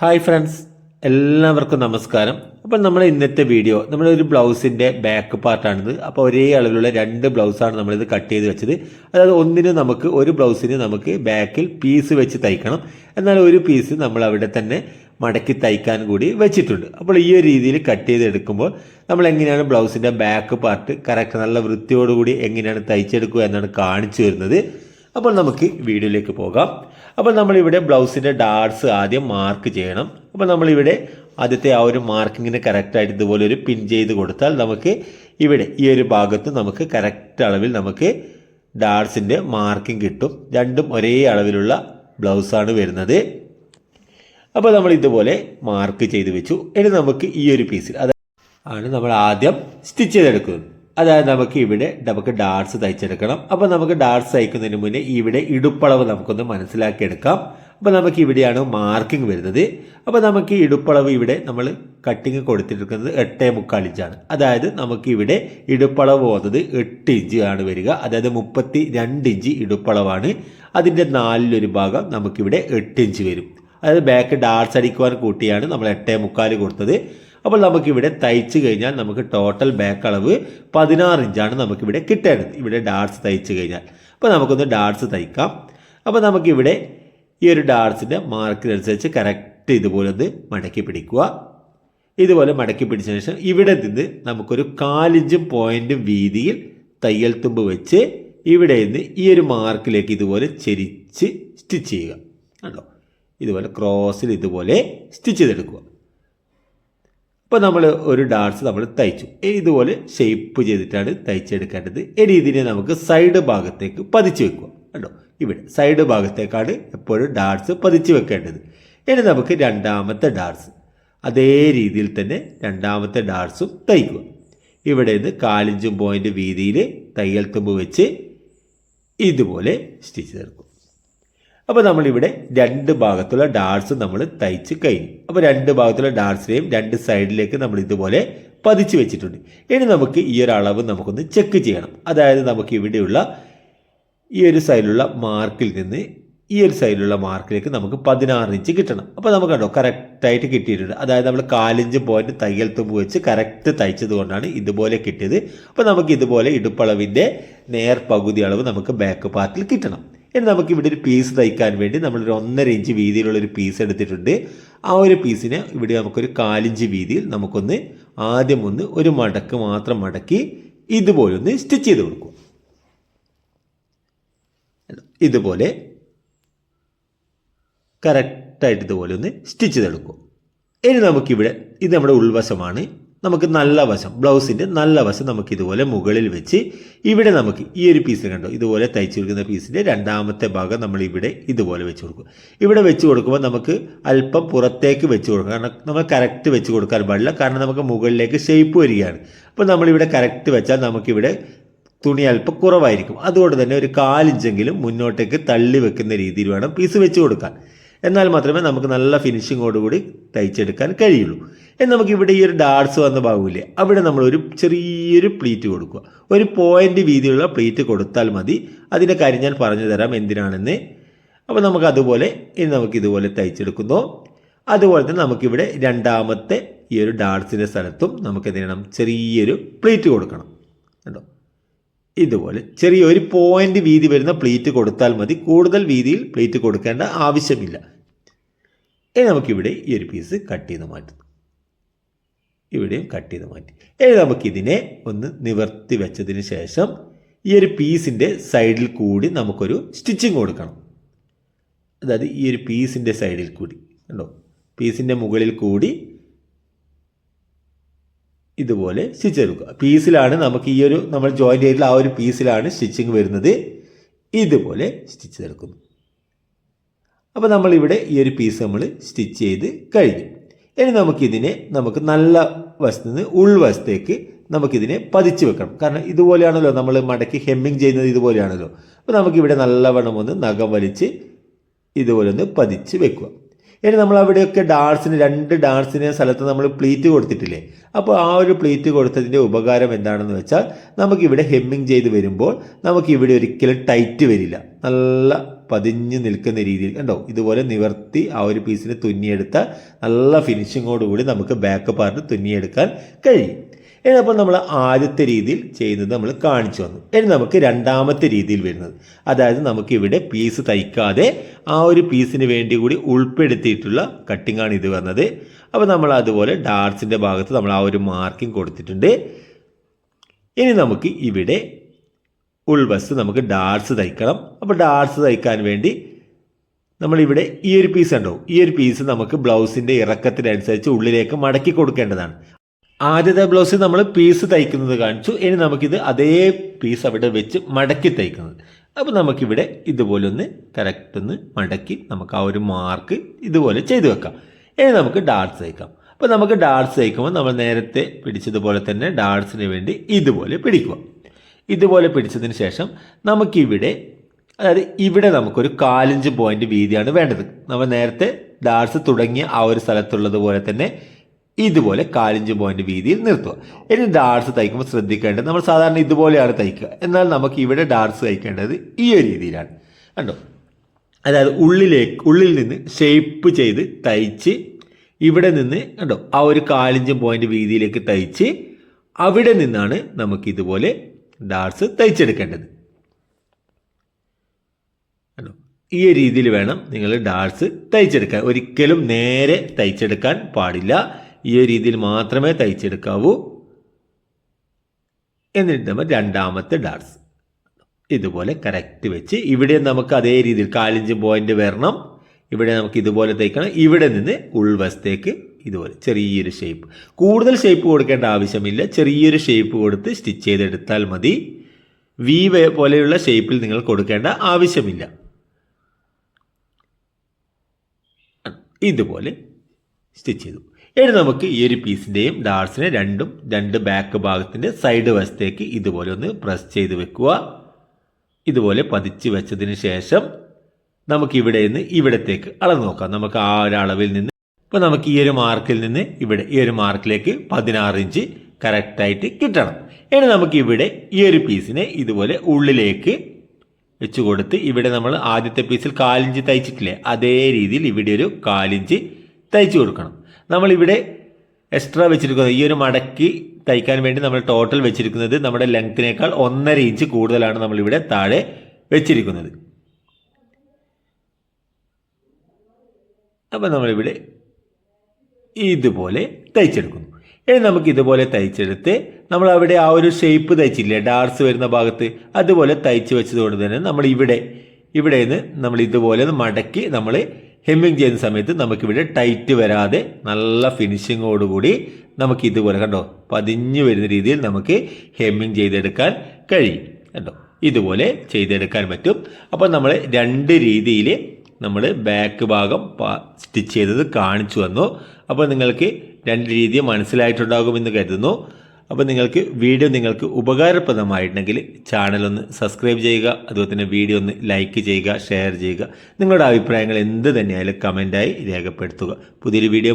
Hi friends എല്ലാവർക്കും നമസ്കാരം. അപ്പോൾ നമ്മൾ ഇന്നത്തെ വീഡിയോ നമ്മുടെ ഒരു ബ്ലൗസിന്റെ ബാക്ക് പാർട്ടാണിത് അപ്പോൾ ഒരേ അളവിലുള്ള രണ്ട് ബ്ലൗസാണ് നമ്മളിത് കട്ട് ചെയ്ത് വെച്ചത്. അതായത് ഒന്നിന് നമുക്ക് ഒരു ബ്ലൗസിന് നമുക്ക് ബാക്കിൽ പീസ് വെച്ച് തയ്ക്കണം. എന്നാൽ ഒരു പീസ് നമ്മൾ അവിടെ തന്നെ മടക്കി തയ്ക്കാൻ കൂടി വെച്ചിട്ടുണ്ട്. അപ്പോൾ ഈ ഒരു രീതിയിൽ കട്ട് ചെയ്തെടുക്കുമ്പോൾ നമ്മൾ എങ്ങനെയാണ് ബ്ലൗസിന്റെ ബാക്ക് പാർട്ട് കറക്റ്റ് നല്ല വൃത്തിയോടുകൂടി എങ്ങനെയാണ് തയ്ച്ചെടുക്കുക എന്നാണ് കാണിച്ചു വരുന്നത് അപ്പോൾ നമുക്ക് വീഡിയോയിലേക്ക് പോകാം. അപ്പോൾ നമ്മളിവിടെ ബ്ലൗസിന്റെ ഡാർട്സ് ആദ്യം മാർക്ക് ചെയ്യണം. അപ്പോൾ നമ്മളിവിടെ ആദ്യത്തെ ആ ഒരു മാർക്കിങ്ങിന് കറക്റ്റായിട്ട് ഇതുപോലെ ഒരു പിൻ ചെയ്ത് കൊടുത്താൽ നമുക്ക് ഇവിടെ ഈ ഒരു ഭാഗത്ത് നമുക്ക് കറക്റ്റ് അളവിൽ നമുക്ക് ഡാർട്സിന്റെ മാർക്കിംഗ് കിട്ടും. രണ്ടും ഒരേ അളവിലുള്ള ബ്ലൗസാണ് വരുന്നത്. അപ്പോൾ നമ്മൾ ഇതുപോലെ മാർക്ക് ചെയ്ത് വെച്ചു. ഇനി നമുക്ക് ഈ ഒരു പീസിൽ അത് ആണ് നമ്മൾ ആദ്യം സ്റ്റിച്ച് ചെയ്തെടുക്കുന്നത്. അതായത് നമുക്ക് ഇവിടെ നമുക്ക് ഡാർസ് തയ്ച്ചെടുക്കണം. അപ്പോൾ നമുക്ക് ഡാർട്സ് തയ്ക്കുന്നതിന് മുന്നേ ഇവിടെ ഇടുപ്പളവ് നമുക്കൊന്ന് മനസ്സിലാക്കിയെടുക്കാം. അപ്പോൾ നമുക്ക് ഇവിടെയാണ് മാർക്കിംഗ് വരുന്നത്. അപ്പോൾ നമുക്ക് ഈ ഇടുപ്പളവ് ഇവിടെ നമ്മൾ കട്ടിങ് കൊടുത്തിരിക്കുന്നത് എട്ടേ മുക്കാൽ ഇഞ്ചാണ് അതായത് നമുക്ക് ഇവിടെ ഇടുപ്പളവ് പോകുന്നത് എട്ട് ഇഞ്ച് ആണ് വരിക. അതായത് മുപ്പത്തി രണ്ട് ഇഞ്ച് ഇടുപ്പളവാണ്. അതിന്റെ നാലിലൊരു ഭാഗം നമുക്കിവിടെ എട്ട് ഇഞ്ച് വരും. അതായത് ബാക്ക് ഡാർസ് അടിക്കുവാൻ കൂട്ടിയാണ് നമ്മൾ എട്ടേ മുക്കാൽ കൊടുത്തത്. അപ്പോൾ നമുക്കിവിടെ തയ്ച്ച് കഴിഞ്ഞാൽ നമുക്ക് ടോട്ടൽ ബാക്ക് അളവ് പതിനാറ് ഇഞ്ചാണ് നമുക്കിവിടെ കിട്ടേണ്ടത്. ഇവിടെ ഡാർട്സ് തയ്ച്ച് കഴിഞ്ഞാൽ. അപ്പോൾ നമുക്കൊന്ന് ഡാർട്സ് തയ്ക്കാം. അപ്പോൾ നമുക്കിവിടെ ഈ ഒരു ഡാർട്സിന്റെ മാർക്കിനനുസരിച്ച് കറക്റ്റ് ഇതുപോലെ ഒന്ന് മടക്കി പിടിക്കുക. ഇതുപോലെ മടക്കി പിടിച്ച ശേഷം ഇവിടെ നിന്ന് നമുക്കൊരു കാലിഞ്ചും പോയിന്റും വീതിയിൽ തയ്യൽ തുമ്പ് വെച്ച് ഇവിടെ നിന്ന് ഈ ഒരു മാർക്കിലേക്ക് ഇതുപോലെ ചെരിച്ച് സ്റ്റിച്ച് ചെയ്യുക. കണ്ടോ? ഇതുപോലെ ക്രോസിൽ ഇതുപോലെ സ്റ്റിച്ച് ചെയ്തെടുക്കുക. ഇപ്പോൾ നമ്മൾ ഒരു ഡാൻസ് നമ്മൾ തയ്ച്ചു. ഇതുപോലെ ഷേപ്പ് ചെയ്തിട്ടാണ് തയ്ച്ചെടുക്കേണ്ടത്. ഇനി ഇതിനെ നമുക്ക് സൈഡ് ഭാഗത്തേക്ക് പതിച്ചു വെക്കുക. കണ്ടോ? ഇവിടെ സൈഡ് ഭാഗത്തേക്കാണ് എപ്പോഴും ഡാൻസ് പതിച്ചു വെക്കേണ്ടത്. ഇനി നമുക്ക് രണ്ടാമത്തെ ഡാൻസ് അതേ രീതിയിൽ തന്നെ രണ്ടാമത്തെ ഡാൻസും തയ്ക്കുക. ഇവിടെ നിന്ന് കാലിഞ്ചും പോയിന്റ് വീതിയിൽ തയ്യൽ തുമ്പ് വെച്ച് ഇതുപോലെ സ്റ്റിച്ച് ചേർക്കും അപ്പോൾ നമ്മളിവിടെ രണ്ട് ഭാഗത്തുള്ള ഡാർസ് നമ്മൾ തയ്ച്ച് കഴിഞ്ഞു. അപ്പോൾ രണ്ട് ഭാഗത്തുള്ള ഡാർട്സിനെയും രണ്ട് സൈഡിലേക്ക് നമ്മൾ ഇതുപോലെ പതിച്ച് വെച്ചിട്ടുണ്ട്. ഇനി നമുക്ക് ഈ ഒരു അളവ് നമുക്കൊന്ന് ചെക്ക് ചെയ്യണം. അതായത് നമുക്ക് ഇവിടെയുള്ള ഈ ഒരു സൈഡിലുള്ള മാർക്കിൽ നിന്ന് ഈ ഒരു സൈഡിലുള്ള മാർക്കിലേക്ക് നമുക്ക് പതിനാറ് ഇഞ്ച് കിട്ടണം. അപ്പോൾ നമുക്ക് കണ്ടോ കറക്റ്റായിട്ട് കിട്ടിയിട്ടുണ്ട്. അതായത് നമ്മൾ കാലിഞ്ച് പോയിന്റ് തയ്യൽ തുമ്പ് വെച്ച് കറക്റ്റ് തയ്ച്ചത് കൊണ്ടാണ് ഇതുപോലെ കിട്ടിയത്. അപ്പോൾ നമുക്ക് ഇതുപോലെ ഇടുപ്പളവിന്റെ നേർ പകുതി അളവ് നമുക്ക് ബാക്ക് പാർട്ടിൽ കിട്ടണം. ഇനി നമുക്ക് ഇവിടെ ഒരു പീസ് തയ്ക്കാൻ വേണ്ടി നമ്മളൊരു ഒന്നര ഇഞ്ച് വീതിയിലുള്ള ഒരു പീസ് എടുത്തിട്ടുണ്ട്. ആ ഒരു പീസിനെ ഇവിടെ നമുക്കൊരു കാലിഞ്ച് വീതിയിൽ നമുക്കൊന്ന് ആദ്യം ഒന്ന് ഒരു മടക്ക് മാത്രം മടക്കി ഇതുപോലെ ഒന്ന് സ്റ്റിച്ച് ചെയ്ത് കൊടുക്കും. ഇതുപോലെ കറക്റ്റായിട്ട് ഇതുപോലെ ഒന്ന് സ്റ്റിച്ച് ചെയ്തെടുക്കും. ഇനി നമുക്കിവിടെ ഇത് നമ്മുടെ ഉൾവശമാണ്. നമുക്ക് നല്ല വശം ബ്ലൗസിന്റെ നല്ല വശം നമുക്ക് ഇതുപോലെ മുകളിൽ വെച്ച് ഇവിടെ നമുക്ക് ഈ ഒരു പീസ് കണ്ടോ ഇതുപോലെ തയ്ച്ചു കൊടുക്കുന്ന പീസിന്റെ രണ്ടാമത്തെ ഭാഗം നമ്മൾ ഇവിടെ ഇതുപോലെ വെച്ച് കൊടുക്കും. ഇവിടെ വെച്ച് കൊടുക്കുമ്പോൾ നമുക്ക് അല്പം പുറത്തേക്ക് വെച്ച് കൊടുക്കാം. കാരണം നമ്മൾ കറക്റ്റ് വെച്ച് കൊടുക്കാൻ പാടില്ല. കാരണം നമുക്ക് മുകളിലേക്ക് ഷേപ്പ് വരികയാണ്. അപ്പോൾ നമ്മളിവിടെ കറക്റ്റ് വെച്ചാൽ നമുക്കിവിടെ തുണി അല്പം കുറവായിരിക്കും. അതുകൊണ്ട് തന്നെ ഒരു കാലിഞ്ചെങ്കിലും മുന്നോട്ടേക്ക് തള്ളി വെക്കുന്ന രീതിയിൽ വേണം പീസ് വെച്ച് കൊടുക്കാൻ. എന്നാൽ മാത്രമേ നമുക്ക് നല്ല ഫിനിഷിങ്ങോടുകൂടി തയ്ച്ചെടുക്കാൻ കഴിയുള്ളൂ. എന്ന് നമുക്ക് ഇവിടെ ഈ ഒരു ഡാർട്സ് വന്ന ഭാഗമില്ലേ അവിടെ നമ്മൾ ഒരു ചെറിയൊരു പ്ലീറ്റ് കൊടുക്കുക. ഒരു പോയിന്റ് വീതിയുള്ള പ്ലീറ്റ് കൊടുത്താൽ മതി. അതിന്റെ കാര്യം ഞാൻ പറഞ്ഞു തരാം എന്തിനാണെന്ന്. അപ്പോൾ നമുക്ക് അതുപോലെ ഇനി നമുക്ക് ഇതുപോലെ തയ്ച്ചെടുക്കുന്നു. അതുപോലെ തന്നെ നമുക്കിവിടെ രണ്ടാമത്തെ ഈ ഒരു ഡാർട്സിന്റെ സ്ഥലത്തും നമുക്ക് എന്ത് ചെയ്യണം? ചെറിയൊരു പ്ലീറ്റ് കൊടുക്കണം. കണ്ടോ? ഇതുപോലെ ചെറിയ ഒരു പോയിന്റ് വീതി വരുന്ന പ്ലേറ്റ് കൊടുത്താൽ മതി. കൂടുതൽ വീതിയിൽ പ്ലേറ്റ് കൊടുക്കേണ്ട ആവശ്യമില്ല. ഇനി നമുക്കിവിടെ ഈ ഒരു പീസ് കട്ട് ചെയ്ത് മാറ്റുന്നു. ഇവിടെയും കട്ട് ചെയ്ത് മാറ്റി. ഇനി നമുക്കിതിനെ ഒന്ന് നിവർത്തി വെച്ചതിന് ശേഷം ഈ ഒരു പീസിന്റെ സൈഡിൽ കൂടി നമുക്കൊരു സ്റ്റിച്ചിങ് കൊടുക്കണം. അതായത് ഈ ഒരു പീസിന്റെ സൈഡിൽ കൂടി. കണ്ടോ? പീസിന്റെ മുകളിൽ കൂടി ഇതുപോലെ സ്റ്റിച്ച് എടുക്കുക. പീസിലാണ് നമുക്ക് ഈ ഒരു നമ്മൾ ജോയിന്റ് ചെയ്തിട്ടുള്ള ആ ഒരു പീസിലാണ് സ്റ്റിച്ചിങ് വരുന്നത്. ഇതുപോലെ സ്റ്റിച്ച് എടുക്കുന്നു. അപ്പോൾ നമ്മളിവിടെ ഈ ഒരു പീസ് നമ്മൾ സ്റ്റിച്ച് ചെയ്ത് കഴിഞ്ഞു. ഇനി നമുക്കിതിനെ നമുക്ക് നല്ല വശത്ത് നിന്ന് ഉൾവശത്തേക്ക് നമുക്കിതിനെ പതിച്ച് വെക്കണം. കാരണം ഇതുപോലെയാണല്ലോ നമ്മൾ മടക്കി ഹെമ്മിങ് ചെയ്യുന്നത് ഇതുപോലെയാണല്ലോ. അപ്പോൾ നമുക്കിവിടെ നല്ലവണ്ണം ഒന്ന് നഖം വലിച്ച് ഇതുപോലെ ഒന്ന് പതിച്ച് വെക്കുക. ഇനി നമ്മൾ അവിടെയൊക്കെ ഡാൻസിന് രണ്ട് ഡാർട്സിന് സ്ഥലത്ത് നമ്മൾ പ്ലീറ്റ് കൊടുത്തിട്ടില്ലേ? അപ്പോൾ ആ ഒരു പ്ലീറ്റ് കൊടുത്തതിന്റെ ഉപകാരം എന്താണെന്ന് വെച്ചാൽ നമുക്കിവിടെ ഹെമ്മിങ് ചെയ്ത് വരുമ്പോൾ നമുക്ക് ഇവിടെ ഒരിക്കലും ടൈറ്റ് വരില്ല. നല്ല പതിഞ്ഞ് നിൽക്കുന്ന രീതിയിൽ കണ്ടോ? ഇതുപോലെ നിവർത്തി ആ ഒരു പീസിന് തുന്നിയെടുത്ത നല്ല ഫിനിഷിങ്ങോടുകൂടി നമുക്ക് ബാക്ക് പാർട്ട് തുന്നിയെടുക്കാൻ കഴിയും. ഇനി നമ്മൾ ആദ്യത്തെ രീതിയിൽ ചെയ്യുന്നത് നമ്മൾ കാണിച്ചു വന്നു ഇനി നമുക്ക് രണ്ടാമത്തെ രീതിയിൽ വരുന്നത്. അതായത് നമുക്കിവിടെ പീസ് തയ്ക്കാതെ ആ ഒരു പീസിന് വേണ്ടി കൂടി ഉൾപ്പെടുത്തിയിട്ടുള്ള കട്ടിങ്ങാണ് ഇത് വന്നത്. അപ്പോൾ നമ്മൾ അതുപോലെ ഡാർട്സിന്റെ ഭാഗത്ത് നമ്മൾ ആ ഒരു മാർക്കിംഗ് കൊടുത്തിട്ടുണ്ട്. ഇനി നമുക്ക് ഇവിടെ ഉൾവശത്ത് നമുക്ക് ഡാർട്സ് തയ്ക്കണം. അപ്പോൾ ഡാർട്സ് തയ്ക്കാൻ വേണ്ടി നമ്മളിവിടെ ഈ ഒരു പീസ് ഉണ്ടാവും ഈ ഒരു പീസ് നമുക്ക് ബ്ലൗസിന്റെ ഇറക്കത്തിനനുസരിച്ച് ഉള്ളിലേക്ക് മടക്കി കൊടുക്കേണ്ടതാണ്. ആദ്യത്തെ ബ്ലൗസ് നമ്മൾ പീസ് തയ്ക്കുന്നത് കാണിച്ചു. ഇനി നമുക്കിത് അതേ പീസ് അവിടെ വെച്ച് മടക്കി തയ്ക്കുന്നത്. അപ്പോൾ നമുക്കിവിടെ ഇതുപോലെ ഒന്ന് കറക്റ്റ് ഒന്ന് മടക്കി നമുക്ക് ആ ഒരു മാർക്ക് ഇതുപോലെ ചെയ്തു വെക്കാം. ഇനി നമുക്ക് ഡാർട്സ് തയ്ക്കാം. അപ്പോൾ നമുക്ക് ഡാർട്സ് തയ്ക്കുമ്പോൾ നമ്മൾ നേരത്തെ പിടിച്ചതുപോലെ തന്നെ ഡാർട്സിന് വേണ്ടി ഇതുപോലെ പിടിക്കുക. ഇതുപോലെ പിടിച്ചതിന് ശേഷം നമുക്കിവിടെ അതായത് ഇവിടെ നമുക്കൊരു കാലഞ്ച് പോയിന്റ് വീതിയാണ് വേണ്ടത്. നമ്മൾ നേരത്തെ ഡാർട്സ് തുടങ്ങിയ ആ ഒരു സ്ഥലത്തുള്ളതുപോലെ തന്നെ ഇതുപോലെ കാലിഞ്ച് പോയിന്റ് വീതിയിൽ നിർത്തുക. ഇനി ഡാർസ് തയ്ക്കുമ്പോൾ ശ്രദ്ധിക്കേണ്ടത് നമ്മൾ സാധാരണ ഇതുപോലെയാണ് തയ്ക്കുക. എന്നാൽ നമുക്ക് ഇവിടെ ഡാർസ് തയ്ക്കേണ്ടത് ഈ ഒരു രീതിയിലാണ്. കണ്ടോ? അതായത് ഉള്ളിലേക്ക് ഉള്ളിൽ നിന്ന് ഷേപ്പ് ചെയ്ത് തയ്ച്ച് ഇവിടെ നിന്ന് കണ്ടോ? ആ ഒരു കാലിഞ്ച് പോയിന്റ് വീതിയിലേക്ക് തയ്ച്ച് അവിടെ നിന്നാണ് നമുക്ക് ഇതുപോലെ ഡാർസ് തയ്ച്ചെടുക്കേണ്ടത്. കണ്ടോ? ഈ രീതിയിൽ വേണം നിങ്ങൾ ഡാർസ് തയ്ച്ചെടുക്കാൻ. ഒരിക്കലും നേരെ തയ്ച്ചെടുക്കാൻ പാടില്ല. ഈ രീതിയിൽ മാത്രമേ തയ്ച്ചെടുക്കാവൂ. എന്നിട്ട് നമ്മൾ രണ്ടാമത്തെ ഡാർസ് ഇതുപോലെ കറക്റ്റ് വെച്ച് ഇവിടെ നമുക്ക് അതേ രീതിയിൽ കാലിഞ്ച് പോയിന്റ് വരണം. ഇവിടെ നമുക്ക് ഇതുപോലെ തയ്ക്കണം. ഇവിടെ നിന്ന് ഉൾവശത്തേക്ക് ഇതുപോലെ ചെറിയൊരു ഷേപ്പ് കൂടുതൽ ഷേപ്പ് കൊടുക്കേണ്ട ആവശ്യമില്ല. ചെറിയൊരു ഷേപ്പ് കൊടുത്ത് സ്റ്റിച്ച് ചെയ്തെടുത്താൽ മതി. വി പോലെയുള്ള ഷേപ്പിൽ നിങ്ങൾ കൊടുക്കേണ്ട ആവശ്യമില്ല. ഇതുപോലെ സ്റ്റിച്ച് ചെയ്തു. ഇനി നമുക്ക് ഈ ഒരു പീസിന്റെയും ഡാർസിനെ രണ്ടും രണ്ട് ബാക്ക് ഭാഗത്തിന്റെ സൈഡ് വശത്തേക്ക് ഇതുപോലെ ഒന്ന് പ്രസ് ചെയ്ത് വെക്കുക. ഇതുപോലെ പതിച്ച് വെച്ചതിന് ശേഷം നമുക്ക് ഇവിടെ നിന്ന് ഇവിടത്തേക്ക് അളന്ന് നോക്കാം. നമുക്ക് ആ ഒരു അളവിൽ നിന്ന് ഇപ്പോൾ നമുക്ക് ഈ ഒരു മാർക്കിൽ നിന്ന് ഇവിടെ ഈ ഒരു മാർക്കിലേക്ക് പതിനാറ് ഇഞ്ച് കറക്റ്റായിട്ട് കിട്ടണം. ഇനി നമുക്ക് ഇവിടെ ഈ ഒരു പീസിനെ ഇതുപോലെ ഉള്ളിലേക്ക് വെച്ച് കൊടുത്ത് ഇവിടെ നമ്മൾ ആദ്യത്തെ പീസിൽ കാലിഞ്ച് തയ്ച്ചിട്ടില്ലേ? അതേ രീതിയിൽ ഇവിടെ ഒരു കാലിഞ്ച് തയ്ച്ചു കൊടുക്കണം. നമ്മളിവിടെ എക്സ്ട്രാ വെച്ചിരിക്കുന്നത് ഈ ഒരു മടക്കി തയ്ക്കാൻ വേണ്ടി നമ്മൾ ടോട്ടൽ വെച്ചിരിക്കുന്നത് നമ്മുടെ ലെങ്ത്തിനേക്കാൾ ഒന്നര ഇഞ്ച് കൂടുതലാണ് നമ്മളിവിടെ താഴെ വെച്ചിരിക്കുന്നത്. അപ്പം നമ്മളിവിടെ ഇതുപോലെ തയ്ച്ചെടുക്കുന്നു. ഇനി നമുക്ക് ഇതുപോലെ തയ്ച്ചെടുത്ത് നമ്മൾ അവിടെ ആ ഒരു ഷേപ്പ് തയ്ച്ചില്ലേ? ഡാർസ് വരുന്ന ഭാഗത്ത്. അതുപോലെ തയ്ച്ച് വെച്ചതുകൊണ്ട് തന്നെ നമ്മൾ ഇവിടെ ഇവിടെ നിന്ന് നമ്മൾ ഇതുപോലെ മടക്കി നമ്മൾ ഹെമ്മിങ് ചെയ്യുന്ന സമയത്ത് നമുക്കിവിടെ ടൈറ്റ് വരാതെ നല്ല ഫിനിഷിങ്ങോടുകൂടി നമുക്ക് ഇതുപോലെ കണ്ടോ? പതിഞ്ഞു വരുന്ന രീതിയിൽ നമുക്ക് ഹെമ്മിങ് ചെയ്തെടുക്കാൻ കഴിയും. കണ്ടോ? ഇതുപോലെ ചെയ്തെടുക്കാൻ പറ്റും. അപ്പോൾ നമ്മൾ രണ്ട് രീതിയിൽ നമ്മൾ ബാക്ക് ഭാഗം സ്റ്റിച്ച് ചെയ്തത് കാണിച്ചു വന്നു അപ്പോൾ നിങ്ങൾക്ക് രണ്ട് രീതി മനസ്സിലായിട്ടുണ്ടാകുമെന്ന് കരുതുന്നു. അപ്പോൾ നിങ്ങൾക്ക് വീഡിയോ നിങ്ങൾക്ക് ഉപകാരപ്രദമായിട്ടുണ്ടെങ്കിൽ ചാനൽ ഒന്ന് സബ്സ്ക്രൈബ് ചെയ്യുക അതുപോലെ തന്നെ വീഡിയോ ഒന്ന് ലൈക്ക് ചെയ്യുക ഷെയർ ചെയ്യുക. നിങ്ങളുടെ അഭിപ്രായങ്ങൾ എന്ത് തന്നെയായാലും കമന്റായി രേഖപ്പെടുത്തുക. പുതിയൊരു വീഡിയോ